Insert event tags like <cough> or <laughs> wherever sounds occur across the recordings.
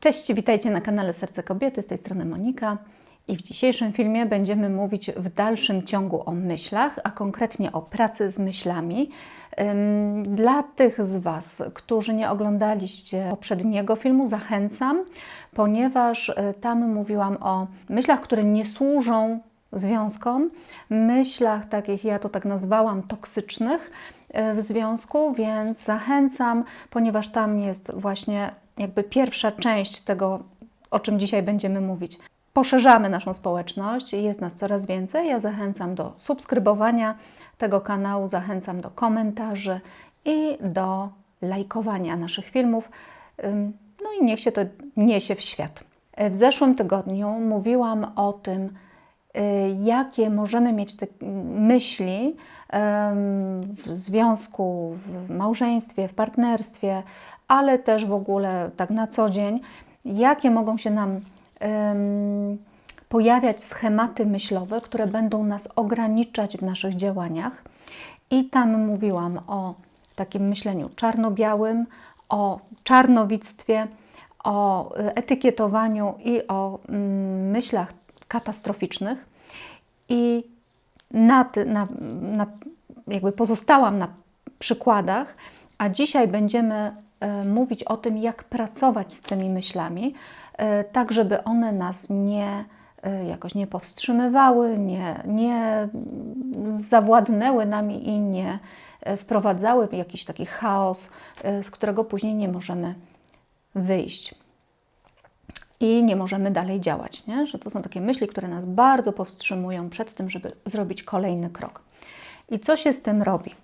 Cześć, witajcie na kanale Serce Kobiety, z tej strony Monika. I w dzisiejszym filmie będziemy mówić w dalszym ciągu o myślach, a konkretnie o pracy z myślami. Dla tych z Was, którzy nie oglądaliście poprzedniego filmu, zachęcam, ponieważ y, tam mówiłam o myślach, które nie służą związkom, myślach takich, ja to tak nazwałam, toksycznych w związku, więc zachęcam, ponieważ tam jest właśnie jakby pierwsza część tego, o czym dzisiaj będziemy mówić. Poszerzamy naszą społeczność, jest nas coraz więcej. Ja zachęcam do subskrybowania tego kanału, zachęcam do komentarzy i do lajkowania naszych filmów. No i niech się to niesie w świat. W zeszłym tygodniu mówiłam o tym, y, jakie możemy mieć te myśli w związku, w małżeństwie, w partnerstwie, ale też w ogóle tak na co dzień, jakie mogą się nam pojawiać schematy myślowe, które będą nas ograniczać w naszych działaniach. I tam mówiłam o takim myśleniu czarno-białym, o czarnowictwie, o etykietowaniu i o mm, myślach katastroficznych. I na, na, na, jakby pozostałam na przykładach, a dzisiaj będziemy e, mówić o tym, jak pracować z tymi myślami, e, tak żeby one nas nie e, jakoś nie powstrzymywały, nie, nie zawładnęły nami i nie wprowadzały w jakiś taki chaos, z którego później nie możemy wyjść i nie możemy dalej działać. Nie? Że to są takie myśli, które nas bardzo powstrzymują przed tym, żeby zrobić kolejny krok. I co się z tym robi?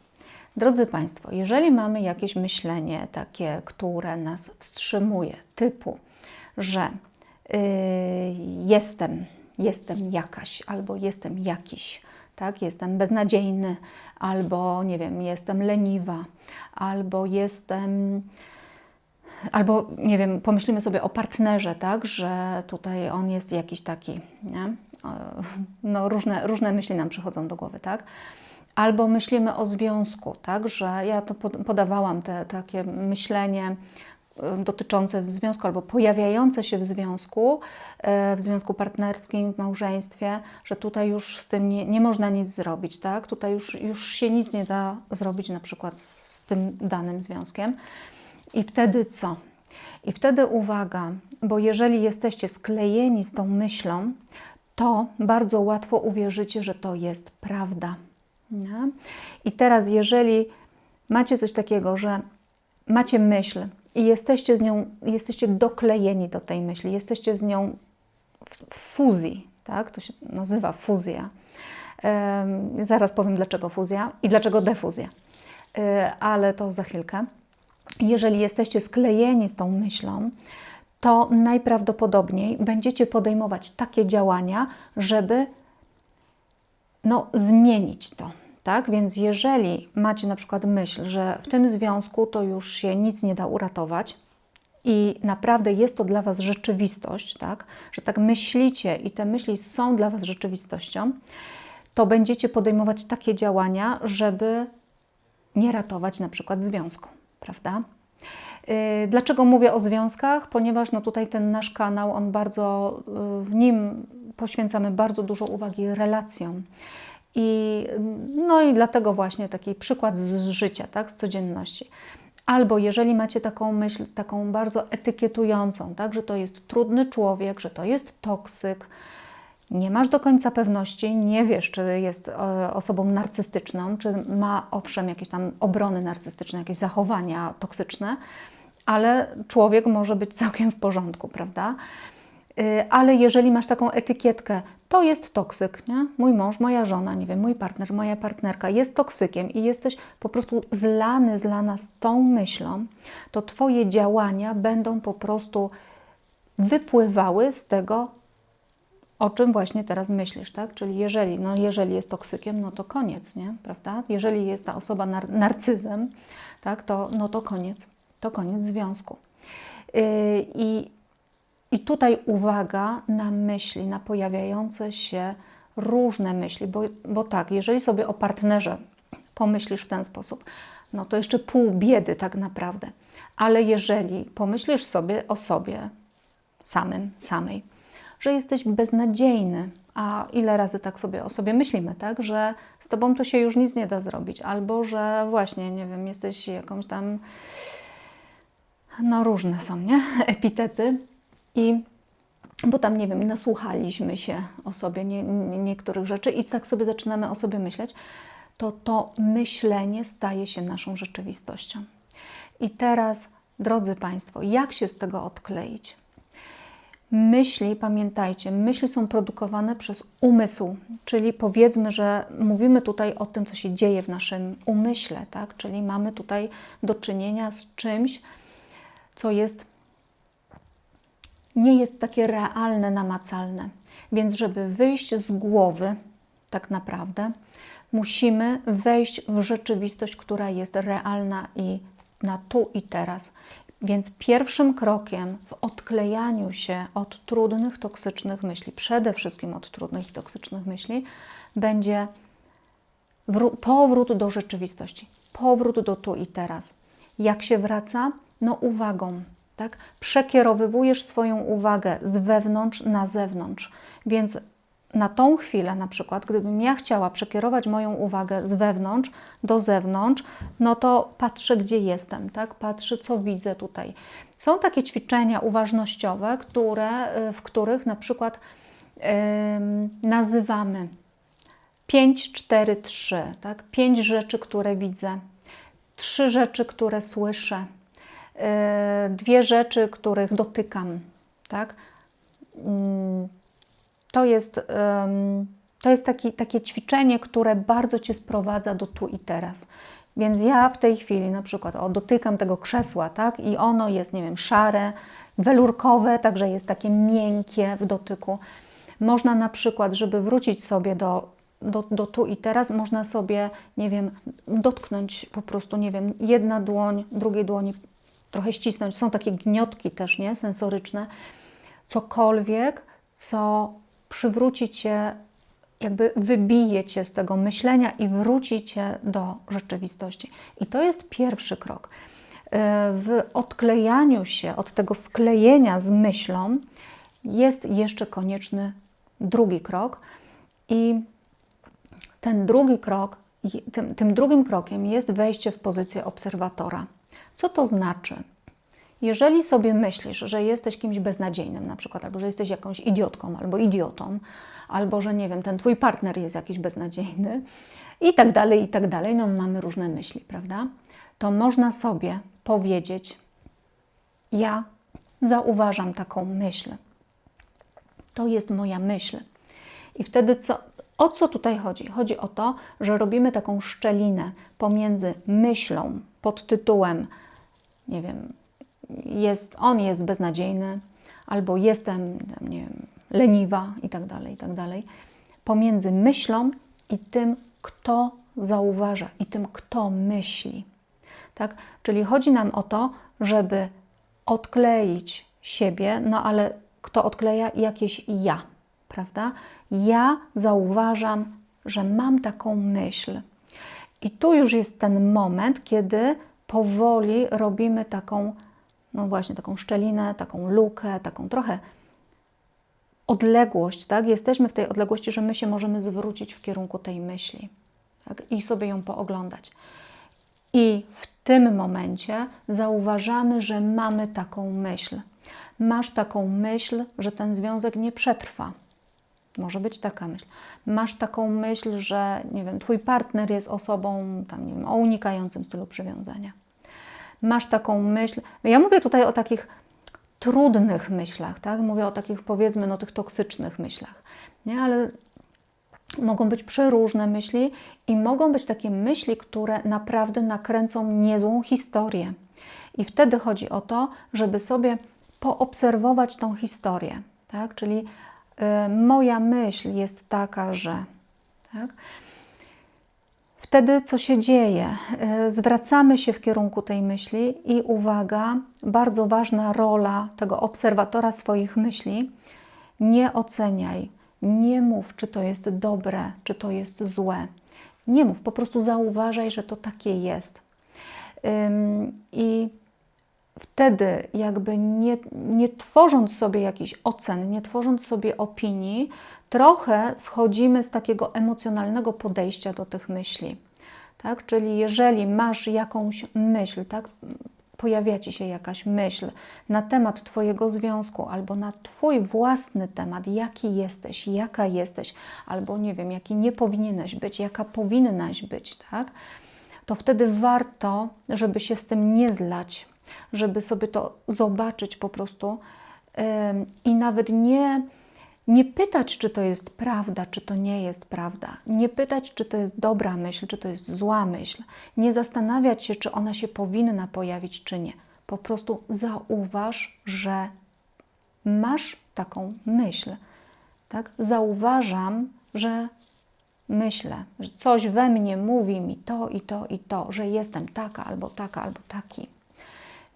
Drodzy Państwo, jeżeli mamy jakieś myślenie takie, które nas wstrzymuje, typu, że yy, jestem, jestem jakaś, albo jestem jakiś, tak, jestem beznadziejny, albo nie wiem, jestem leniwa, albo jestem Albo, nie wiem, pomyślimy sobie o partnerze, tak, że tutaj on jest jakiś taki, nie? No, różne, różne myśli nam przychodzą do głowy, tak? Albo myślimy o związku, tak, że ja to pod- podawałam te takie myślenie e, dotyczące w związku albo pojawiające się w związku, e, w związku partnerskim, w małżeństwie, że tutaj już z tym nie, nie można nic zrobić, tak? Tutaj już, już się nic nie da zrobić na przykład z tym danym związkiem. I wtedy co? I wtedy uwaga, bo jeżeli jesteście sklejeni z tą myślą, to bardzo łatwo uwierzycie, że to jest prawda. Nie? I teraz, jeżeli macie coś takiego, że macie myśl i jesteście z nią, jesteście doklejeni do tej myśli, jesteście z nią w fuzji, tak? To się nazywa fuzja. Em, zaraz powiem, dlaczego fuzja i dlaczego defuzja, E, ale to za chwilkę. Jeżeli jesteście sklejeni z tą myślą, to najprawdopodobniej będziecie podejmować takie działania, żeby no, zmienić to. Tak? Więc jeżeli macie na przykład myśl, że w tym związku to już się nic nie da uratować i naprawdę jest to dla Was rzeczywistość, tak? że tak myślicie i te myśli są dla Was rzeczywistością, to będziecie podejmować takie działania, żeby nie ratować na przykład związku, prawda? Yy, Dlaczego mówię o związkach? Ponieważ no tutaj ten nasz kanał, on bardzo, yy, w nim poświęcamy bardzo dużo uwagi relacjom. I, no i dlatego właśnie taki przykład z życia, tak, z codzienności. Albo jeżeli macie taką myśl, taką bardzo etykietującą, tak, że to jest trudny człowiek, że to jest toksyk, nie masz do końca pewności, nie wiesz, czy jest e, osobą narcystyczną, czy ma owszem jakieś tam obrony narcystyczne, jakieś zachowania toksyczne, ale człowiek może być całkiem w porządku, prawda? Y, Ale jeżeli masz taką etykietkę, to jest toksyk, nie? Mój mąż, moja żona, nie wiem, mój partner, moja partnerka jest toksykiem i jesteś po prostu zlany, zlana z tą myślą, to Twoje działania będą po prostu wypływały z tego, o czym właśnie teraz myślisz, tak? Czyli jeżeli, no jeżeli jest toksykiem, no to koniec, nie? Prawda? Jeżeli jest ta osoba nar narcyzem, tak, to, no to koniec, to koniec związku. Yy, I, I tutaj uwaga na myśli, na pojawiające się różne myśli, bo, bo tak, jeżeli sobie o partnerze pomyślisz w ten sposób, no to jeszcze pół biedy tak naprawdę. Ale jeżeli pomyślisz sobie o sobie, samym, samej, że jesteś beznadziejny, a ile razy tak sobie o sobie myślimy, tak, że z tobą to się już nic nie da zrobić, albo że właśnie, nie wiem, jesteś jakąś tam, no różne są, nie, <laughs> epitety i bo tam, nie wiem, nasłuchaliśmy się o sobie nie, nie, niektórych rzeczy i tak sobie zaczynamy o sobie myśleć, to to myślenie staje się naszą rzeczywistością. I teraz, drodzy Państwo, jak się z tego odkleić? Myśli, pamiętajcie, myśli są produkowane przez umysł, czyli powiedzmy, że mówimy tutaj o tym, co się dzieje w naszym umyśle, tak? Czyli mamy tutaj do czynienia z czymś, co jest nie jest takie realne, namacalne. Więc, żeby wyjść z głowy, tak naprawdę, musimy wejść w rzeczywistość, która jest realna i na tu i teraz. Więc pierwszym krokiem w odklejaniu się od trudnych, toksycznych myśli, przede wszystkim od trudnych i toksycznych myśli, będzie powrót do rzeczywistości, powrót do tu i teraz. Jak się wraca? No uwagą, tak? Przekierowywujesz swoją uwagę z wewnątrz na zewnątrz. Więc na tą chwilę, na przykład, gdybym ja chciała przekierować moją uwagę z wewnątrz do zewnątrz, no to patrzę, gdzie jestem, tak? Patrzę, co widzę tutaj. Są takie ćwiczenia uważnościowe, które, w których na przykład yy, nazywamy 5, 4, 3, tak? Pięć rzeczy, które widzę, trzy rzeczy, które słyszę, dwie rzeczy, których dotykam, tak? Mm, to jest, to jest taki, takie ćwiczenie, które bardzo Cię sprowadza do tu i teraz. Więc ja w tej chwili na przykład o, dotykam tego krzesła, tak? I ono jest, nie wiem, szare, welurkowe, także jest takie miękkie w dotyku. Można na przykład, żeby wrócić sobie do, do, do tu i teraz, można sobie, nie wiem, dotknąć po prostu, nie wiem, jedna dłoń, drugiej dłoni trochę ścisnąć. Są takie gniotki też, nie? Sensoryczne. Cokolwiek, co przywróci Cię, jakby wybije Cię z tego myślenia i wróci Cię do rzeczywistości. I to jest pierwszy krok. E, w odklejaniu się od tego sklejenia z myślą jest jeszcze konieczny drugi krok i ten drugi krok, tym, tym drugim krokiem jest wejście w pozycję obserwatora. Co to znaczy? Jeżeli sobie myślisz, że jesteś kimś beznadziejnym, na przykład, albo że jesteś jakąś idiotką, albo idiotą, albo że nie wiem, ten twój partner jest jakiś beznadziejny, i tak dalej, i tak dalej, no mamy różne myśli, prawda? To można sobie powiedzieć: Ja zauważam taką myśl. To jest moja myśl. I wtedy co, o co tutaj chodzi? Chodzi o to, że robimy taką szczelinę pomiędzy myślą pod tytułem nie wiem, jest, on jest beznadziejny, albo jestem, nie wiem, leniwa i tak dalej, i tak dalej. Pomiędzy myślą i tym, kto zauważa i tym, kto myśli. Tak? Czyli chodzi nam o to, żeby odkleić siebie, no ale kto odkleja jakieś ja, prawda? Ja zauważam, że mam taką myśl. I tu już jest ten moment, kiedy powoli robimy taką, no właśnie, taką szczelinę, taką lukę, taką trochę odległość, tak? Jesteśmy w tej odległości, że my się możemy zwrócić w kierunku tej myśli tak? i sobie ją pooglądać. I w tym momencie zauważamy, że mamy taką myśl. Masz taką myśl, że ten związek nie przetrwa. Może być taka myśl. Masz taką myśl, że nie wiem, twój partner jest osobą tam, nie wiem, o unikającym stylu przywiązania masz taką myśl. Ja mówię tutaj o takich trudnych myślach, tak? Mówię o takich powiedzmy no tych toksycznych myślach, nie? Ale mogą być przeróżne myśli i mogą być takie myśli, które naprawdę nakręcą niezłą historię. I wtedy chodzi o to, żeby sobie poobserwować tą historię, tak? Czyli y, moja myśl jest taka, że, tak? Wtedy co się dzieje? E, zwracamy się w kierunku tej myśli i uwaga, bardzo ważna rola tego obserwatora swoich myśli. Nie oceniaj, nie mów, czy to jest dobre, czy to jest złe. Nie mów, po prostu zauważaj, że to takie jest. I wtedy jakby nie, nie tworząc sobie jakichś ocen, nie tworząc sobie opinii, trochę schodzimy z takiego emocjonalnego podejścia do tych myśli. Tak? Czyli jeżeli masz jakąś myśl, tak? pojawia ci się jakaś myśl na temat Twojego związku albo na Twój własny temat, jaki jesteś, jaka jesteś, albo nie wiem, jaki nie powinieneś być, jaka powinnaś być, tak? to wtedy warto, żeby się z tym nie zlać, żeby sobie to zobaczyć po prostu yy, i nawet nie nie pytać, czy to jest prawda, czy to nie jest prawda. Nie pytać, czy to jest dobra myśl, czy to jest zła myśl. Nie zastanawiać się, czy ona się powinna pojawić, czy nie. Po prostu zauważ, że masz taką myśl. Tak? Zauważam, że myślę, że coś we mnie mówi mi to i to i to, że jestem taka albo taka albo taki.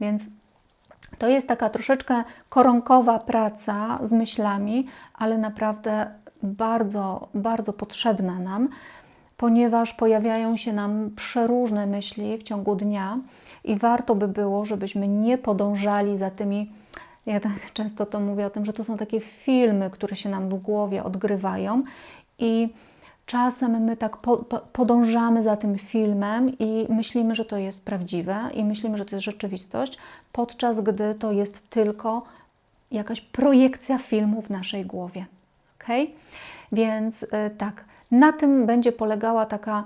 Więc to jest taka troszeczkę koronkowa praca z myślami, ale naprawdę bardzo, bardzo potrzebna nam, ponieważ pojawiają się nam przeróżne myśli w ciągu dnia i warto by było, żebyśmy nie podążali za tymi. Ja tak często to mówię o tym, że to są takie filmy, które się nam w głowie odgrywają i Czasem my tak po, po, podążamy za tym filmem i myślimy, że to jest prawdziwe i myślimy, że to jest rzeczywistość, podczas gdy to jest tylko jakaś projekcja filmu w naszej głowie. Ok? Więc y, tak, na tym będzie polegała taka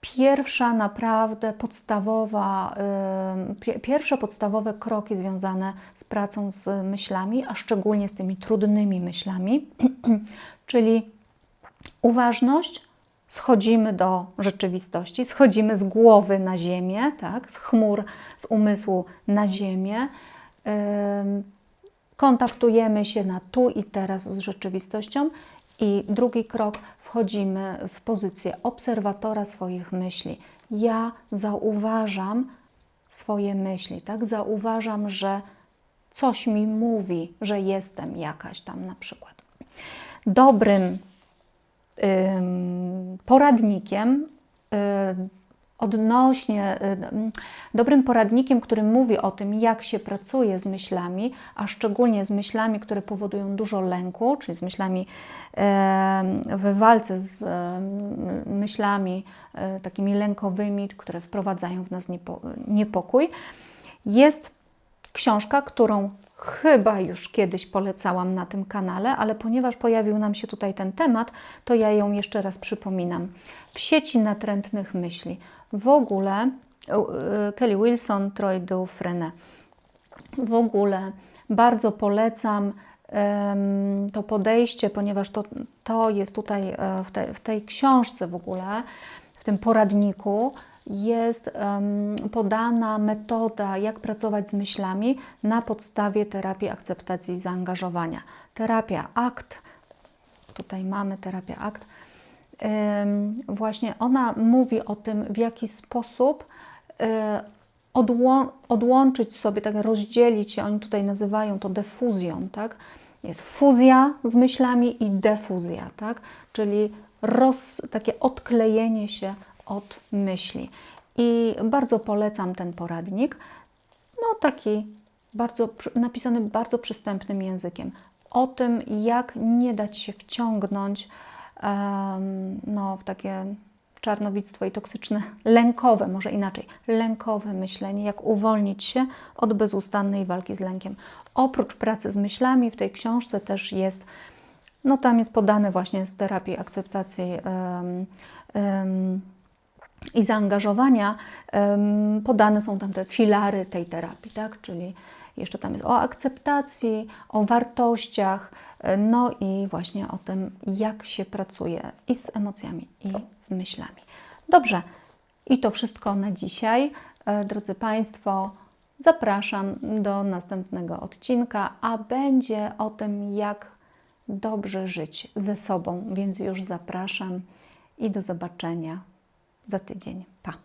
pierwsza naprawdę podstawowa, y, pierwsze podstawowe kroki związane z pracą z myślami, a szczególnie z tymi trudnymi myślami, <clears throat> czyli uważność, schodzimy do rzeczywistości, schodzimy z głowy na ziemię, tak? z chmur, z umysłu na ziemię. Kontaktujemy się na tu i teraz z rzeczywistością. I drugi krok, wchodzimy w pozycję obserwatora swoich myśli. Ja zauważam swoje myśli, tak? Zauważam, że coś mi mówi, że jestem jakaś tam na przykład. Dobrym poradnikiem y, odnośnie, y, dobrym poradnikiem, który mówi o tym, jak się pracuje z myślami, a szczególnie z myślami, które powodują dużo lęku, czyli z myślami w walce z myślami e, takimi lękowymi, które wprowadzają w nas niepokój, jest książka, którą chyba już kiedyś polecałam na tym kanale, ale ponieważ pojawił nam się tutaj ten temat, to ja ją jeszcze raz przypominam. W sieci natrętnych myśli. W ogóle e, Kelly Wilson, Troy Dufresne. W ogóle bardzo polecam to podejście, ponieważ to, to jest tutaj e, w, te, w tej książce w ogóle, w tym poradniku, jest podana metoda, jak pracować z myślami na podstawie terapii akceptacji i zaangażowania. Terapia ACT, tutaj mamy terapię ACT, właśnie ona mówi o tym, w jaki sposób e, odłączyć sobie, tak rozdzielić się, oni tutaj nazywają to defuzją, tak? Jest fuzja z myślami i defuzja, tak? Czyli roz, takie odklejenie się od myśli. I bardzo polecam ten poradnik. No taki bardzo, napisany bardzo przystępnym językiem. O tym, jak nie dać się wciągnąć um, no, w takie czarnowictwo i toksyczne, lękowe, może inaczej, lękowe myślenie, jak uwolnić się od bezustannej walki z lękiem. Oprócz pracy z myślami w tej książce też jest, no tam jest podane właśnie z terapii akceptacji um, um, i zaangażowania podane są tam te filary tej terapii, tak? czyli jeszcze tam jest o akceptacji, o wartościach, e, no i właśnie o tym, jak się pracuje i z emocjami, i z myślami. Dobrze, i to wszystko na dzisiaj. E, drodzy Państwo, zapraszam do następnego odcinka, a będzie o tym, jak dobrze żyć ze sobą, więc już zapraszam i do zobaczenia za tydzień. Pa!